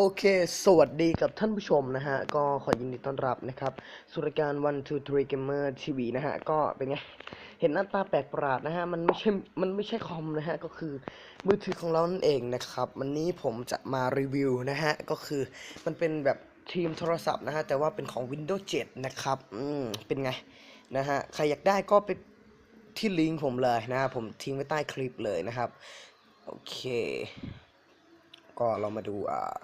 โอเค สวัสดีกับท่านผู้ชมนะฮะ ก็ขอยินดีต้อนรับนะครับสู่รการ one two three gamer tv นะฮะ ก็เป็นไง เห็นหน้าตาแปลกประหลาดนะฮะ มันไม่ใช่ มันไม่ใช่คอมนะฮะ ก็คือมือถือของเรานั่นเองนะครับ วันนี้ผมจะมารีวิวนะฮะ ก็คือมันเป็นแบบทีมโทรศัพท์นะฮะ แต่ว่าเป็นของ Windows 7 นะครับ อืม เป็นไงนะฮะ ใครอยากได้ก็ไปที่ลิงก์ผมเลยนะฮะ ผมทิ้งไว้ใต้คลิปเลยนะครับ โอเค ก็เรามาดูอ่า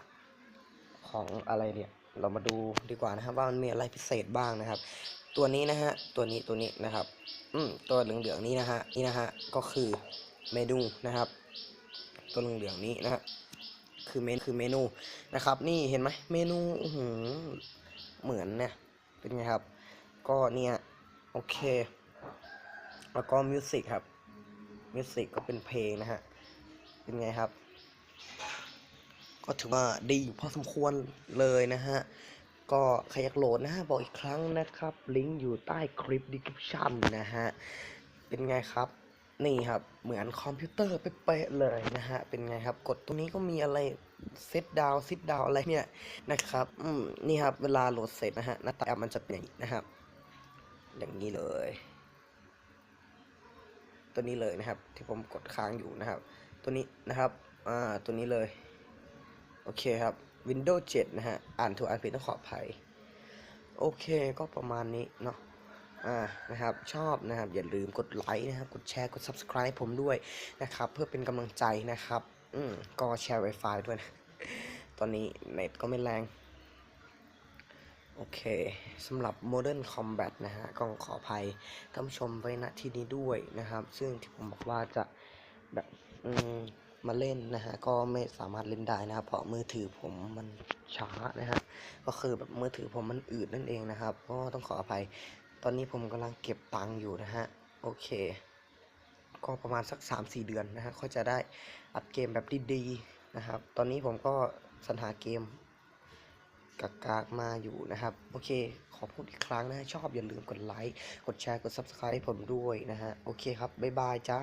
ของอะไรเนี่ย เรามาดูดีกว่านะครับว่ามันมีอะไรพิเศษบ้างนะครับ ตัวนี้นะฮะ ตัวนี้ตัวนี้นะครับ อืมตัวเหลืองๆนี้นะฮะ นี่นะฮะ ก็คือเมนูนะครับ ตัวเหลืองๆนี้นะฮะ คือเมนคือเมนูนะครับ นี่เห็นไหมเมนูหือเหมือนเนี่ย เป็นไงครับ ก็เนี่ย โอเค แล้วก็มิวสิกครับมิวสิกก็เป็นเพลงนะฮะ เป็นไงครับ ก็ถือว่าดีพอสมควรเลยนะฮะ ก็ใครอยากโหลดนะฮะ บอกอีกครั้งนะครับ ลิงก์อยู่ใต้คลิป description นะฮะ เป็นไงครับ นี่ครับ เหมือนคอมพิวเตอร์เป๊ะเลยนะฮะ เป็นไงครับ กดตรงนี้ก็มีอะไรเซตดาวซิดดาวอะไรเนี่ยนะครับอืมนี่ครับ เวลาโหลดเสร็จนะฮะ หน้าตาแอปมันจะเป็นอย่างนี้นะครับ อย่างนี้เลย ตัวนี้เลยนะครับ ที่ผมกดค้างอยู่นะครับ ตัวนี้นะครับ อ่า ตัวนี้เลย โอเคครับ Windows 7 นะฮะ อ่านถูกอ่านผิดต้องขออภัย โอเคก็ประมาณนี้เนาะอ่านะครับชอบนะครับ อย่าลืมกดไลค์นะครับ กดแชร์กด Subscribe ผมด้วยนะครับ เพื่อเป็นกำลังใจนะครับ อืมก็แชร์ Wi-Fi ด้วยนะ ตอนนี้เน็ตก็ไม่แรง โอเคสำหรับ Modern Combat นะฮะก็ขออภัยท่านผู้ชมไว้ณที่นี้ด้วยนะครับ ซึ่งที่ผมบอกว่าจะแบบ อืม มาเล่นนะฮะก็ไม่สามารถเล่นได้นะครับเพราะมือถือผมมันช้านะฮะก็คือแบบมือถือผมมันอืดนั่นเองนะครับก็ต้องขออภัย ตอนนี้ผมกำลังเก็บตังค์อยู่นะฮะโอเค ก็ประมาณสัก 3-4 เดือนนะฮะก็จะได้อัดเกมแบบดีๆนะครับ ตอนนี้ผมก็สรรหาเกมกากากมาอยู่นะครับ โอเค ขอพูดอีกครั้งนะชอบอย่าลืมกดไลค์ กดแชร์ กด Subscribe ให้ผมด้วยนะฮะ โอเคครับ บ๊ายบายจ้า